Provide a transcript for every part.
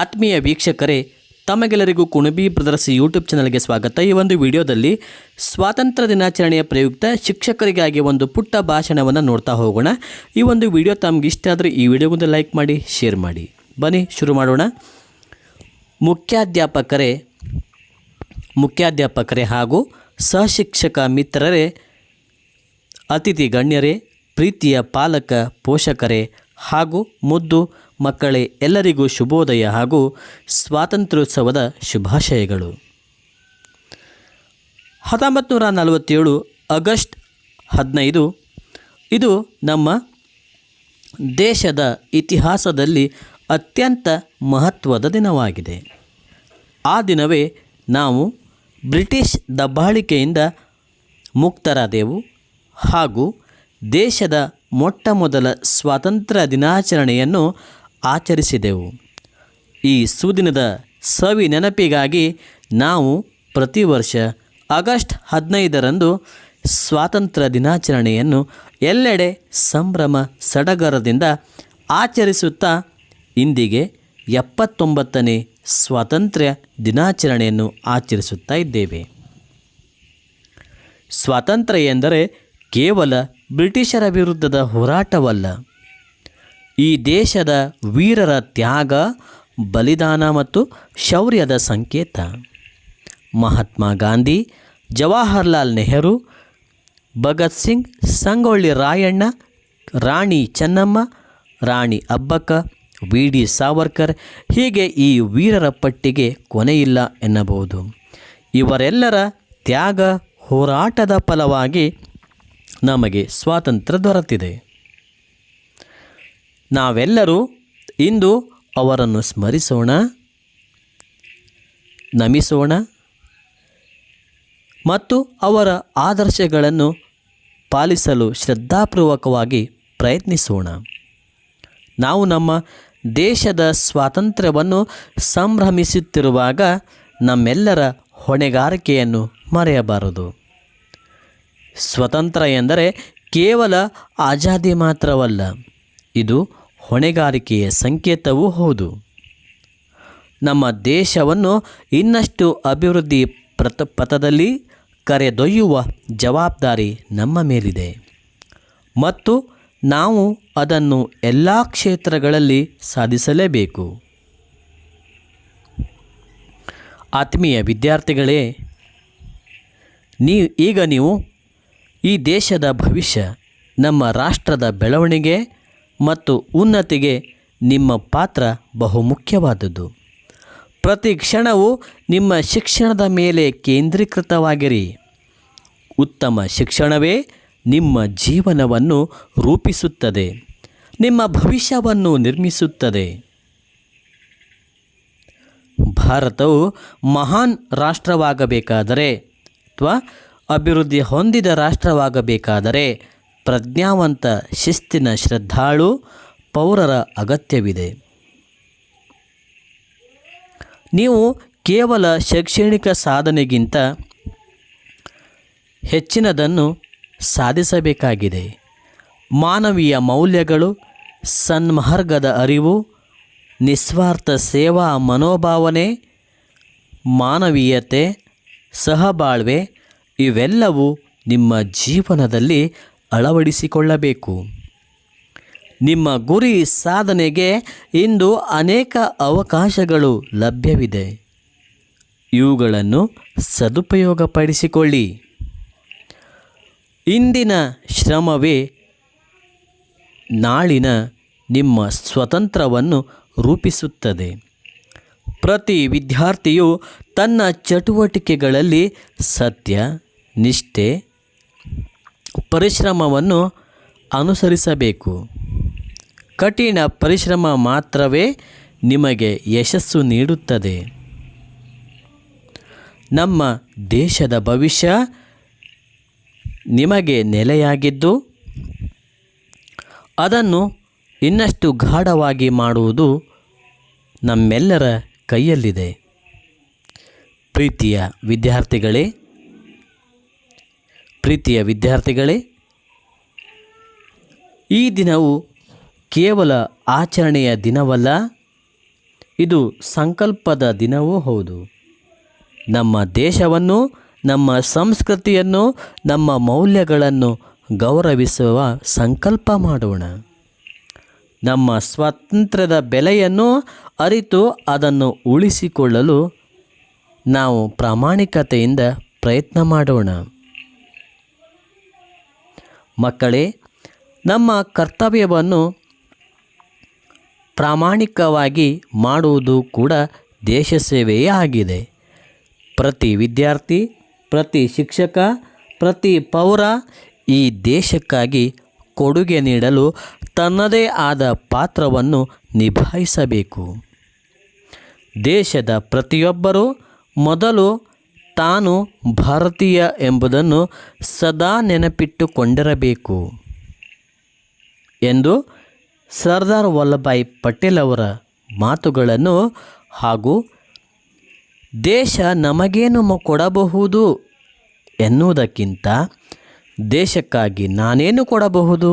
ಆತ್ಮೀಯ ವೀಕ್ಷಕರೇ, ತಮಗೆಲ್ಲರಿಗೂ ಕುಣಬಿ ಬ್ರದರ್ಸ್ ಯೂಟ್ಯೂಬ್ ಚಾನಲ್ಗೆ ಸ್ವಾಗತ. ಈ ಒಂದು ವಿಡಿಯೋದಲ್ಲಿ ಸ್ವಾತಂತ್ರ್ಯ ದಿನಾಚರಣೆಯ ಪ್ರಯುಕ್ತ ಶಿಕ್ಷಕರಿಗಾಗಿ ಒಂದು ಪುಟ್ಟ ಭಾಷಣವನ್ನು ನೋಡ್ತಾ ಹೋಗೋಣ. ಈ ಒಂದು ವಿಡಿಯೋ ತಮ್ಗೆ ಇಷ್ಟ ಆದರೆ ಈ ವಿಡಿಯೋಗೊಂದು ಲೈಕ್ ಮಾಡಿ, ಶೇರ್ ಮಾಡಿ. ಬನ್ನಿ, ಶುರು ಮಾಡೋಣ. ಮುಖ್ಯಾಧ್ಯಾಪಕರೇ ಮುಖ್ಯಾಧ್ಯಾಪಕರೇ ಹಾಗೂ ಸಹಶಿಕ್ಷಕ ಮಿತ್ರರೇ, ಅತಿಥಿ ಗಣ್ಯರೇ, ಪ್ರೀತಿಯ ಪಾಲಕ ಪೋಷಕರೇ ಹಾಗೂ ಮುದ್ದು ಮಕ್ಕಳೇ, ಎಲ್ಲರಿಗೂ ಶುಭೋದಯ ಹಾಗೂ ಸ್ವಾತಂತ್ರ್ಯೋತ್ಸವದ ಶುಭಾಶಯಗಳು. ಹತ್ತೊಂಬತ್ತು ನೂರ ನಲವತ್ತೇಳು ಆಗಸ್ಟ್ ಹದಿನೈದು, ಇದು ನಮ್ಮ ದೇಶದ ಇತಿಹಾಸದಲ್ಲಿ ಅತ್ಯಂತ ಮಹತ್ವದ ದಿನವಾಗಿದೆ. ಆ ದಿನವೇ ನಾವು ಬ್ರಿಟಿಷ್ ದಬ್ಬಾಳಿಕೆಯಿಂದ ಮುಕ್ತರಾದೆವು ಹಾಗೂ ದೇಶದ ಮೊಟ್ಟ ಮೊದಲ ಸ್ವಾತಂತ್ರ್ಯ ದಿನಾಚರಣೆಯನ್ನು ಆಚರಿಸಿದೆವು. ಈ ಸುದಿನದ ಸವಿ ನೆನಪಿಗಾಗಿ ನಾವು ಪ್ರತಿ ವರ್ಷ ಆಗಸ್ಟ್ ಹದಿನೈದರಂದು ಸ್ವಾತಂತ್ರ್ಯ ದಿನಾಚರಣೆಯನ್ನು ಎಲ್ಲೆಡೆ ಸಂಭ್ರಮ ಸಡಗರದಿಂದ ಆಚರಿಸುತ್ತಾ ಇಂದಿಗೆ ಎಪ್ಪತ್ತೊಂಬತ್ತನೇ ಸ್ವಾತಂತ್ರ್ಯ ದಿನಾಚರಣೆಯನ್ನು ಆಚರಿಸುತ್ತಾ ಇದ್ದೇವೆ. ಸ್ವಾತಂತ್ರ್ಯ ಎಂದರೆ ಕೇವಲ ಬ್ರಿಟಿಷರ ವಿರುದ್ಧದ ಹೋರಾಟವಲ್ಲ. ಈ ದೇಶದ ವೀರರ ತ್ಯಾಗ, ಬಲಿದಾನ ಮತ್ತು ಶೌರ್ಯದ ಸಂಕೇತ. ಮಹಾತ್ಮ ಗಾಂಧಿ, ಜವಾಹರ್ಲಾಲ್ ನೆಹರು, ಭಗತ್ ಸಿಂಗ್, ಸಂಗೊಳ್ಳಿ ರಾಯಣ್ಣ, ರಾಣಿ ಚೆನ್ನಮ್ಮ, ರಾಣಿ ಅಬ್ಬಕ್ಕ ವಿ ಡಿ ಸಾವರ್ಕರ್ ಹೀಗೆ ಈ ವೀರರ ಪಟ್ಟಿಗೆ ಕೊನೆಯಿಲ್ಲ ಎನ್ನಬಹುದು. ಇವರೆಲ್ಲರ ತ್ಯಾಗ ಹೋರಾಟದ ಫಲವಾಗಿ ನಮಗೆ ಸ್ವಾತಂತ್ರ್ಯ ದೊರೆತಿದೆ. ನಾವೆಲ್ಲರೂ ಇಂದು ಅವರನ್ನು ಸ್ಮರಿಸೋಣ, ನಮಿಸೋಣ ಮತ್ತು ಅವರ ಆದರ್ಶಗಳನ್ನು ಪಾಲಿಸಲು ಶ್ರದ್ಧಾಪೂರ್ವಕವಾಗಿ ಪ್ರಯತ್ನಿಸೋಣ. ನಾವು ನಮ್ಮ ದೇಶದ ಸ್ವಾತಂತ್ರ್ಯವನ್ನು ಸಂಭ್ರಮಿಸುತ್ತಿರುವಾಗ ನಮ್ಮೆಲ್ಲರ ಹೊಣೆಗಾರಿಕೆಯನ್ನು ಮರೆಯಬಾರದು. ಸ್ವತಂತ್ರ ಎಂದರೆ ಕೇವಲ ಆಜಾದಿ ಮಾತ್ರವಲ್ಲ. ಇದು ಹೊಣೆಗಾರಿಕೆಯ ಸಂಕೇತವೂ ಹೌದು. ನಮ್ಮ ದೇಶವನ್ನು ಇನ್ನಷ್ಟು ಅಭಿವೃದ್ಧಿ ಪ್ರತ, ಪಥದಲ್ಲಿ ಕರೆದೊಯ್ಯುವ ಜವಾಬ್ದಾರಿ ನಮ್ಮ ಮೇಲಿದೆ. ಮತ್ತು ನಾವು ಅದನ್ನು ಎಲ್ಲ ಕ್ಷೇತ್ರಗಳಲ್ಲಿ ಸಾಧಿಸಲೇಬೇಕು. ಆತ್ಮೀಯ ವಿದ್ಯಾರ್ಥಿಗಳೇ, ನೀ, ಈಗ ನೀವು ಈ ದೇಶದ ಭವಿಷ್ಯ, ನಮ್ಮ ರಾಷ್ಟ್ರದ ಬೆಳವಣಿಗೆ ಮತ್ತು ಉನ್ನತಿಗೆ ನಿಮ್ಮ ಪಾತ್ರ ಬಹುಮುಖ್ಯವಾದದ್ದು. ಪ್ರತಿ ಕ್ಷಣವೂ ನಿಮ್ಮ ಶಿಕ್ಷಣದ ಮೇಲೆ ಕೇಂದ್ರೀಕೃತವಾಗಿರಿ. ಉತ್ತಮ ಶಿಕ್ಷಣವೇ ನಿಮ್ಮ ಜೀವನವನ್ನು ರೂಪಿಸುತ್ತದೆ. ನಿಮ್ಮ ಭವಿಷ್ಯವನ್ನು ನಿರ್ಮಿಸುತ್ತದೆ. ಭಾರತವು ಮಹಾನ್ ರಾಷ್ಟ್ರವಾಗಬೇಕಾದರೆ ಅಥವಾ ಅಭಿವೃದ್ಧಿ ಹೊಂದಿದ ರಾಷ್ಟ್ರವಾಗಬೇಕಾದರೆ ಪ್ರಜ್ಞಾವಂತ ಶಿಸ್ತಿನ ಶ್ರದ್ಧಾಳು ಪೌರರ ಅಗತ್ಯವಿದೆ. ನೀವು ಕೇವಲ ಶೈಕ್ಷಣಿಕ ಸಾಧನೆಗಿಂತ ಹೆಚ್ಚಿನದನ್ನು ಸಾಧಿಸಬೇಕಾಗಿದೆ. ಮಾನವೀಯ ಮೌಲ್ಯಗಳು, ಸನ್ಮಾರ್ಗದ ಅರಿವು, ನಿಸ್ವಾರ್ಥ ಸೇವಾ ಮನೋಭಾವನೆ, ಮಾನವೀಯತೆ, ಸಹಬಾಳ್ವೆ ಇವೆಲ್ಲವೂ ನಿಮ್ಮ ಜೀವನದಲ್ಲಿ ಅಳವಡಿಸಿಕೊಳ್ಳಬೇಕು. ನಿಮ್ಮ ಗುರಿ ಸಾಧನೆಗೆ ಇಂದು ಅನೇಕ ಅವಕಾಶಗಳು ಲಭ್ಯವಿದೆ. ಇವುಗಳನ್ನು ಸದುಪಯೋಗಪಡಿಸಿಕೊಳ್ಳಿ. ಇಂದಿನ ಶ್ರಮವೇ ನಾಳಿನ ನಿಮ್ಮ ಸ್ವತಂತ್ರವನ್ನು ರೂಪಿಸುತ್ತದೆ. ಪ್ರತಿ ವಿದ್ಯಾರ್ಥಿಯು ತನ್ನ ಚಟುವಟಿಕೆಗಳಲ್ಲಿ ಸತ್ಯ, ನಿಷ್ಠೆ ಪರಿಶ್ರಮವನ್ನು ಅನುಸರಿಸಬೇಕು. ಕಠಿಣ ಪರಿಶ್ರಮ ಮಾತ್ರವೇ ನಿಮಗೆ ಯಶಸ್ಸು ನೀಡುತ್ತದೆ. ನಮ್ಮ ದೇಶದ ಭವಿಷ್ಯ ನಿಮಗೆ ನೆಲೆಯಾಗಿದ್ದು, ಅದನ್ನು ಇನ್ನಷ್ಟು ಗಾಢವಾಗಿ ಮಾಡುವುದು ನಮ್ಮೆಲ್ಲರ ಕೈಯಲ್ಲಿದೆ. ಪ್ರೀತಿಯ ವಿದ್ಯಾರ್ಥಿಗಳೇ ಪ್ರೀತಿಯ ವಿದ್ಯಾರ್ಥಿಗಳೇ, ಈ ದಿನವು ಕೇವಲ ಆಚರಣೆಯ ದಿನವಲ್ಲ, ಇದು ಸಂಕಲ್ಪದ ದಿನವೂ ಹೌದು. ನಮ್ಮ ದೇಶವನ್ನು, ನಮ್ಮ ಸಂಸ್ಕೃತಿಯನ್ನು, ನಮ್ಮ ಮೌಲ್ಯಗಳನ್ನು ಗೌರವಿಸುವ ಸಂಕಲ್ಪ ಮಾಡೋಣ. ನಮ್ಮ ಸ್ವಾತಂತ್ರ್ಯದ ಬೆಲೆಯನ್ನು ಅರಿತು ಅದನ್ನು ಉಳಿಸಿಕೊಳ್ಳಲು ನಾವು ಪ್ರಾಮಾಣಿಕತೆಯಿಂದ ಪ್ರಯತ್ನ ಮಾಡೋಣ. ಮಕ್ಕಳೇ, ನಮ್ಮ ಕರ್ತವ್ಯವನ್ನು ಪ್ರಾಮಾಣಿಕವಾಗಿ ಮಾಡುವುದು ಕೂಡ ದೇಶ ಸೇವೆಯೇ ಆಗಿದೆ. ಪ್ರತಿ ವಿದ್ಯಾರ್ಥಿ, ಪ್ರತಿ ಶಿಕ್ಷಕ, ಪ್ರತಿ ಪೌರ ಈ ದೇಶಕ್ಕಾಗಿ ಕೊಡುಗೆ ನೀಡಲು ತನ್ನದೇ ಆದ ಪಾತ್ರವನ್ನು ನಿಭಾಯಿಸಬೇಕು. ದೇಶದ ಪ್ರತಿಯೊಬ್ಬರೂ ಮೊದಲು ತಾನು ಭಾರತೀಯ ಎಂಬುದನ್ನು ಸದಾ ನೆನಪಿಟ್ಟುಕೊಂಡಿರಬೇಕು ಎಂದು ಸರ್ದಾರ್ ವಲ್ಲಭಾಯ್ ಪಟೇಲ್ ಅವರ ಮಾತುಗಳನ್ನು ಹಾಗೂ ದೇಶ ನಮಗೇನು ಕೊಡಬಹುದು ಎನ್ನುವುದಕ್ಕಿಂತ ದೇಶಕ್ಕಾಗಿ ನಾನೇನು ಕೊಡಬಹುದು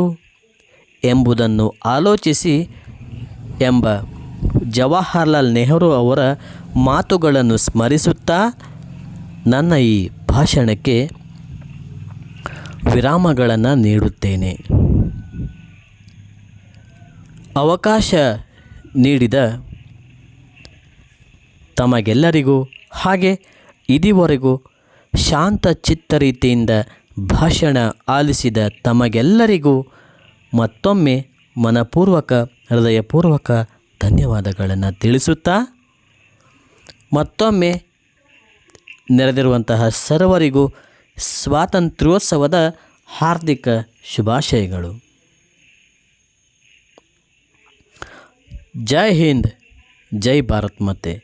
ಎಂಬುದನ್ನು ಆಲೋಚಿಸಿ ಎಂಬ ಜವಾಹರ್ಲಾಲ್ ನೆಹರು ಅವರ ಮಾತುಗಳನ್ನು ಸ್ಮರಿಸುತ್ತಾ ನನ್ನ ಈ ಭಾಷಣಕ್ಕೆ ವಿರಾಮಗಳನ್ನು ನೀಡುತ್ತೇನೆ. ಅವಕಾಶ ನೀಡಿದ ತಮಗೆಲ್ಲರಿಗೂ ಹಾಗೆ ಇದುವರೆಗೂ ಶಾಂತ ಚಿತ್ತ ರೀತಿಯಿಂದ ಭಾಷಣ ಆಲಿಸಿದ ತಮಗೆಲ್ಲರಿಗೂ ಮತ್ತೊಮ್ಮೆ ಮನಪೂರ್ವಕ, ಹೃದಯಪೂರ್ವಕ ಧನ್ಯವಾದಗಳನ್ನು ತಿಳಿಸುತ್ತಾ ಮತ್ತೊಮ್ಮೆ ನೆರೆದಿರುವಂತಹ ಸರ್ವರಿಗೂ ಸ್ವಾತಂತ್ರ್ಯೋತ್ಸವದ ಹಾರ್ದಿಕ ಶುಭಾಶಯಗಳು. ಜೈ ಹಿಂದ್, ಜೈ ಭಾರತ್ ಮತ್ತೆ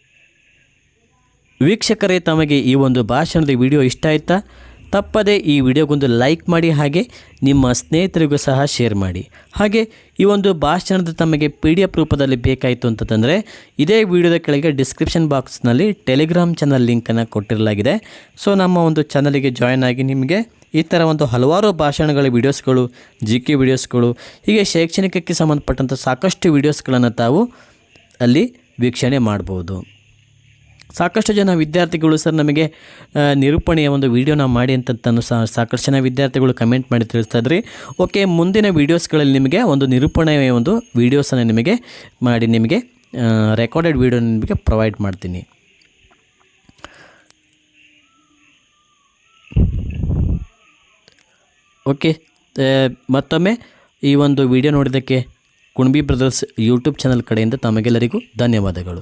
ವೀಕ್ಷಕರೇ, ತಮಗೆ ಈ ಒಂದು ಭಾಷಣದ ವಿಡಿಯೋ ಇಷ್ಟ ಆಯ್ತಾ? ತಪ್ಪದೇ ಈ ವಿಡಿಯೋಗೊಂದು ಲೈಕ್ ಮಾಡಿ ಹಾಗೆ ನಿಮ್ಮ ಸ್ನೇಹಿತರಿಗೂ ಸಹ ಶೇರ್ ಮಾಡಿ. ಹಾಗೆ ಈ ಒಂದು ಭಾಷಣದ ತಮಗೆ ಪಿ ಡಿ ಎಫ್ ರೂಪದಲ್ಲಿ ಬೇಕಾಯಿತು ಅಂತಂದರೆ ಇದೇ ವಿಡಿಯೋದ ಕೆಳಗೆ ಡಿಸ್ಕ್ರಿಪ್ಷನ್ ಬಾಕ್ಸ್ನಲ್ಲಿ ಟೆಲಿಗ್ರಾಮ್ ಚಾನಲ್ ಲಿಂಕನ್ನು ಕೊಟ್ಟಿರಲಾಗಿದೆ. ಸೊ ನಮ್ಮ ಒಂದು ಚಾನಲಿಗೆ ಜಾಯ್ನ್ ಆಗಿ ನಿಮಗೆ ಈ ಥರ ಒಂದು ಹಲವಾರು ಭಾಷಣಗಳ ವೀಡಿಯೋಸ್ಗಳು, ಜಿ ಕೆ ವೀಡಿಯೋಸ್ಗಳು, ಹೀಗೆ ಶೈಕ್ಷಣಿಕಕ್ಕೆ ಸಂಬಂಧಪಟ್ಟಂಥ ಸಾಕಷ್ಟು ವೀಡಿಯೋಸ್ಗಳನ್ನು ತಾವು ಅಲ್ಲಿ ವೀಕ್ಷಣೆ ಮಾಡ್ಬೋದು. ಸಾಕಷ್ಟು ಜನ ವಿದ್ಯಾರ್ಥಿಗಳು ಸರ್ ನಮಗೆ ನಿರೂಪಣೆಯ ಒಂದು ವಿಡಿಯೋನ ಮಾಡಿ ಅಂತ ಸಾಕಷ್ಟು ಜನ ವಿದ್ಯಾರ್ಥಿಗಳು ಕಮೆಂಟ್ ಮಾಡಿ ತಿಳಿಸ್ತಾ ಇದ್ರಿ. ಓಕೆ, ಮುಂದಿನ ವೀಡಿಯೋಸ್ಗಳಲ್ಲಿ ನಿಮಗೆ ಒಂದು ನಿರೂಪಣೆಯ ಒಂದು ವೀಡಿಯೋಸನ್ನು ನಿಮಗೆ ಮಾಡಿ ನಿಮಗೆ ರೆಕಾರ್ಡೆಡ್ ವೀಡಿಯೋ ನಿಮಗೆ ಪ್ರೊವೈಡ್ ಮಾಡ್ತೀನಿ. ಓಕೆ ಮತ್ತೊಮ್ಮೆ ಈ ಒಂದು ವಿಡಿಯೋ ನೋಡಿದ್ದಕ್ಕೆ ಕುಣಬಿ ಬ್ರದರ್ಸ್ ಯೂಟ್ಯೂಬ್ ಚಾನಲ್ ಕಡೆಯಿಂದ ತಮಗೆಲ್ಲರಿಗೂ ಧನ್ಯವಾದಗಳು.